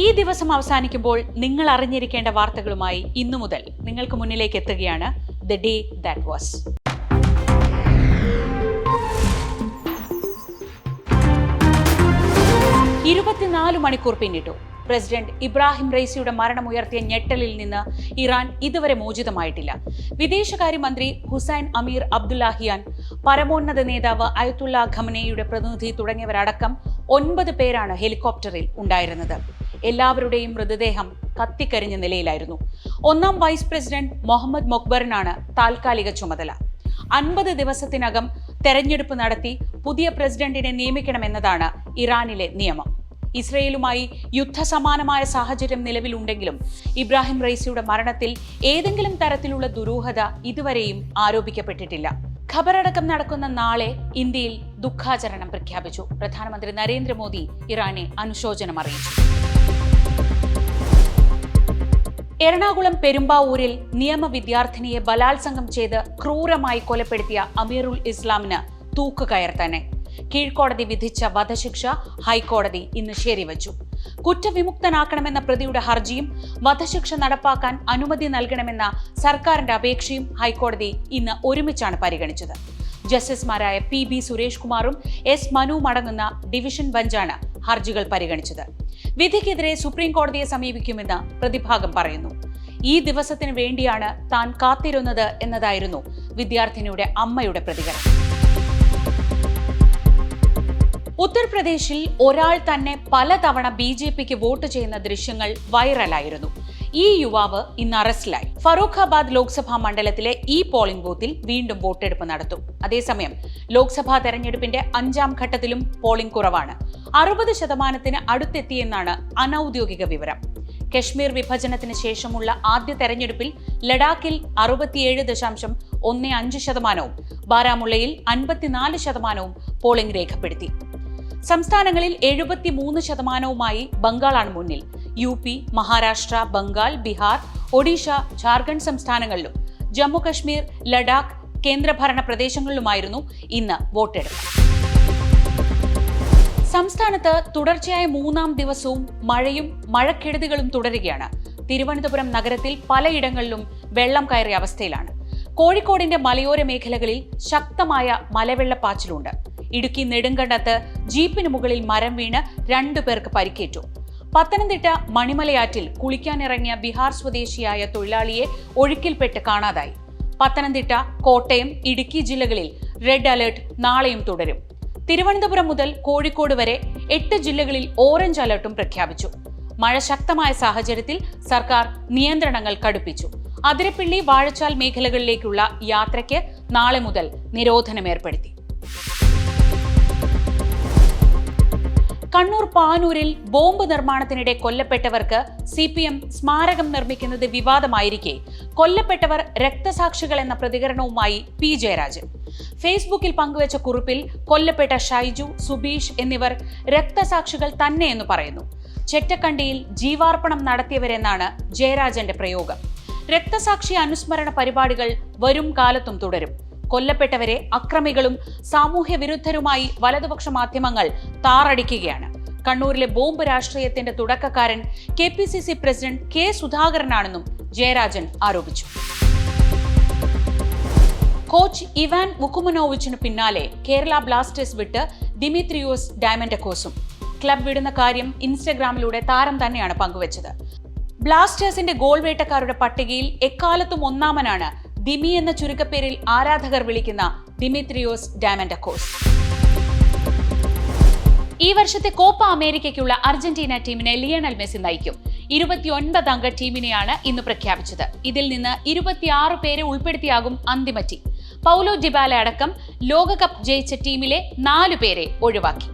ഈ ദിവസം അവസാനിക്കുമ്പോൾ നിങ്ങൾ അറിഞ്ഞിരിക്കേണ്ട വാർത്തകളുമായി ഇന്നു മുതൽ നിങ്ങൾക്ക് മുന്നിലേക്ക് എത്തുകയാണ് ദ ഡേ ദാറ്റ് വാസ് ഇരുപത്തിനാല് മണിക്കൂർ പിന്നിട്ടു. പ്രസിഡന്റ് ഇബ്രാഹിം റൈസിയുടെ മരണമുയർത്തിയ ഞെട്ടലിൽ നിന്ന് ഇറാൻ ഇതുവരെ മോചിതമായിട്ടില്ല. വിദേശകാര്യമന്ത്രി ഹുസൈൻ അമീർ അബ്ദുല്ലാഹിയാൻ പരമോന്നത നേതാവ് അയത്തുള്ള ഖമനയുടെ പ്രതിനിധി തുടങ്ങിയവരടക്കം ഒൻപത് പേരാണ് ഹെലികോപ്റ്ററിൽ ഉണ്ടായിരുന്നത്. എല്ലാവരുടെയും മൃതദേഹം കത്തിക്കരിഞ്ഞ നിലയിലായിരുന്നു. ഒന്നാം വൈസ് പ്രസിഡന്റ് മുഹമ്മദ് മൊക്ബറിനാണ് താൽക്കാലിക ചുമതല. അൻപത് ദിവസത്തിനകം തെരഞ്ഞെടുപ്പ് നടത്തി പുതിയ പ്രസിഡന്റിനെ നിയമിക്കണമെന്നതാണ് ഇറാനിലെ നിയമം. ഇസ്രയേലുമായി യുദ്ധസമാനമായ സാഹചര്യം നിലവിലുണ്ടെങ്കിലും ഇബ്രാഹിം റൈസിയുടെ മരണത്തിൽ ഏതെങ്കിലും തരത്തിലുള്ള ദുരൂഹത ഇതുവരെയും ആരോപിക്കപ്പെട്ടിട്ടില്ല. ഖബറടക്കം നടക്കുന്ന നാളെ ഇന്ത്യയിൽ ദുഃഖാചരണം പ്രഖ്യാപിച്ചു. പ്രധാനമന്ത്രി നരേന്ദ്രമോദി ഇറാനെ അനുശോചനം അറിയിച്ചു. എറണാകുളം പെരുമ്പാവൂരിൽ നിയമ വിദ്യാർത്ഥിനിയെ ബലാത്സംഗം ചെയ്ത് ക്രൂരമായി കൊലപ്പെടുത്തിയ അമീറുൽ ഇസ്ലാമിന് തൂക്കുകയർ തന്നെ കീഴ്ക്കോടതി വിധിച്ച വധശിക്ഷ ഹൈക്കോടതി ഇന്ന് ശരിവച്ചു. കുറ്റവിമുക്തനാക്കണമെന്ന പ്രതിയുടെ ഹർജിയും വധശിക്ഷ നടപ്പാക്കാൻ അനുമതി നൽകണമെന്ന സർക്കാരിന്റെ അപേക്ഷയും ഹൈക്കോടതി ഇന്ന് ഒരുമിച്ചാണ് പരിഗണിച്ചത്. ജസ്റ്റിസുമാരായ പി ബി സുരേഷ് കുമാറും എസ് മനുവും അടങ്ങുന്ന ഡിവിഷൻ ബെഞ്ചാണ് ഹർജികൾ പരിഗണിച്ചത്. വിധിക്കെതിരെ സുപ്രീം കോടതിയെ സമീപിക്കുമെന്ന് പ്രതിഭാഗം പറയുന്നു. ഈ ദിവസത്തിന് വേണ്ടിയാണ് താൻ കാത്തിരുന്നത് എന്നതായിരുന്നു വിദ്യാർത്ഥിനിയുടെ അമ്മയുടെ പ്രതികരണം. ഉത്തർപ്രദേശിൽ ഒരാൾ തന്നെ പലതവണ ബി ജെ പിക്ക് വോട്ട് ചെയ്യുന്ന ദൃശ്യങ്ങൾ വൈറലായിരുന്നു. ഈ യുവാവ് ഇന്ന് അറസ്റ്റിലായി. ഫറൂഖാബാദ് ലോക്സഭാ മണ്ഡലത്തിലെ ഈ പോളിംഗ് ബൂത്തിൽ വീണ്ടും വോട്ടെടുപ്പ് നടത്തും. അതേസമയം ലോക്സഭാ തെരഞ്ഞെടുപ്പിന്റെ അഞ്ചാം ഘട്ടത്തിലും പോളിംഗ് കുറവാണ്. അറുപത് ശതമാനത്തിന് അടുത്തെത്തിയെന്നാണ് അനൌദ്യോഗിക വിവരം. കശ്മീർ വിഭജനത്തിന് ശേഷമുള്ള ആദ്യ തെരഞ്ഞെടുപ്പിൽ ലഡാക്കിൽ അറുപത്തിയേഴ് ദശാംശം ഒന്ന് അഞ്ച് ശതമാനവും ബാരാമുള്ളയിൽ അൻപത്തിനാല് ശതമാനവും പോളിംഗ് രേഖപ്പെടുത്തി. സംസ്ഥാനങ്ങളിൽ എഴുപത്തിമൂന്ന് ശതമാനവുമായി ബംഗാളാണ് മുന്നിൽ. യു പി മഹാരാഷ്ട്ര ബംഗാൾ ബീഹാർ ഒഡീഷ ജാർഖണ്ഡ് സംസ്ഥാനങ്ങളിലും. ജമ്മു കശ്മീർ ലഡാക്ക് കേന്ദ്രഭരണ പ്രദേശങ്ങളിലുമായിരുന്നു ഇന്ന് വോട്ടെടുപ്പ്. സംസ്ഥാനത്ത് തുടർച്ചയായ മൂന്നാം ദിവസവും മഴയും മഴക്കെടുതികളും തുടരുകയാണ്. തിരുവനന്തപുരം നഗരത്തിൽ പലയിടങ്ങളിലും വെള്ളം കയറിയ അവസ്ഥയിലാണ്. കോഴിക്കോടിന്റെ മലയോര മേഖലകളിൽ ശക്തമായ മലവെള്ളപ്പാച്ചിലുണ്ട്. ഇടുക്കി നെടുങ്കണ്ടത്ത് ജീപ്പിന് മുകളിൽ മരം വീണ് രണ്ടു പേർക്ക് പരിക്കേറ്റു. പത്തനംതിട്ട മണിമലയാറ്റിൽ കുളിക്കാനിറങ്ങിയ ബീഹാർ സ്വദേശിയായ തൊഴിലാളിയെ ഒഴുക്കിൽപ്പെട്ട് കാണാതായി. പത്തനംതിട്ട കോട്ടയം ഇടുക്കി ജില്ലകളിൽ റെഡ് അലേർട്ട് നാളെയും തുടരും. തിരുവനന്തപുരം മുതൽ കോഴിക്കോട് വരെ എട്ട് ജില്ലകളിൽ ഓറഞ്ച് അലർട്ടും പ്രഖ്യാപിച്ചു. മഴ ശക്തമായ സാഹചര്യത്തിൽ സർക്കാർ നിയന്ത്രണങ്ങൾ കടുപ്പിച്ചു. അതിരപ്പിള്ളി വാഴച്ചാൽ മേഖലകളിലേക്കുള്ള യാത്രയ്ക്ക് നാളെ മുതൽ നിരോധനം ഏർപ്പെടുത്തി കണ്ണൂർ പാനൂരിൽ ബോംബ് നിർമ്മാണത്തിനിടെ കൊല്ലപ്പെട്ടവർക്ക് സി പി എം സ്മാരകം നിർമ്മിക്കുന്നത് വിവാദമായിരിക്കെ. കൊല്ലപ്പെട്ടവർ രക്തസാക്ഷികൾ എന്ന പ്രതികരണവുമായി പി ജയരാജൻ. ഫേസ്ബുക്കിൽ പങ്കുവച്ച കുറിപ്പിൽ കൊല്ലപ്പെട്ട ഷൈജു സുബീഷ് എന്നിവർ രക്തസാക്ഷികൾ തന്നെയെന്ന് പറയുന്നു. ചെറ്റക്കണ്ടിയിൽ ജീവാർപ്പണം നടത്തിയവരെന്നാണ് ജയരാജന്റെ പ്രയോഗം. രക്തസാക്ഷി അനുസ്മരണ പരിപാടികൾ വരും കാലത്തും തുടരും. കൊല്ലപ്പെട്ടവരെ അക്രമികളും സാമൂഹ്യ വിരുദ്ധരുമായി വലതുപക്ഷ മാധ്യമങ്ങൾ താറടിക്കുകയാണ്. കണ്ണൂരിലെ ബോംബ് രാഷ്ട്രീയത്തിന്റെ തുടക്കക്കാരൻ K P C C president K സുധാകരനാണെന്നും Jayarajan ആരോപിച്ചു. കോച്ച് ഇവാൻ വുക്കുമനോവിച്ചിന് പിന്നാലെ കേരള ബ്ലാസ്റ്റേഴ്സ് വിട്ട് ദിമിത്രിയോസ് ഡയമൻഡക്കോസും ക്ലബ് വിടുന്ന കാര്യം ഇൻസ്റ്റഗ്രാമിലൂടെ താരം തന്നെയാണ് പങ്കുവച്ചത്. ബ്ലാസ്റ്റേഴ്സിന്റെ ഗോൾ വേട്ടക്കാരുടെ പട്ടികയിൽ എക്കാലത്തും ഒന്നാമനാണ് ദിമി എന്ന ചുരുക്കപ്പേരിൽ ആരാധകർ വിളിക്കുന്ന ദിമിത്രിയോസ് ഡാമൻഡക്കോസ്. ഈ വർഷത്തെ കോപ്പ അമേരിക്കയ്ക്കുള്ള അർജന്റീന ടീമിനെ ലിയണൽ മെസ്സി നയിക്കും. ഇരുപത്തിയൊൻപത് അംഗ ടീമിനെയാണ് ഇന്ന് പ്രഖ്യാപിച്ചത്. ഇതിൽ നിന്ന് ഇരുപത്തിയാറ് പേരെ ഉൾപ്പെടുത്തിയാകും അന്തിമ ടീം. പൗലോ ഡിബാല അടക്കം ലോകകപ്പ് ജയിച്ച ടീമിലെ നാലു പേരെ ഒഴിവാക്കി.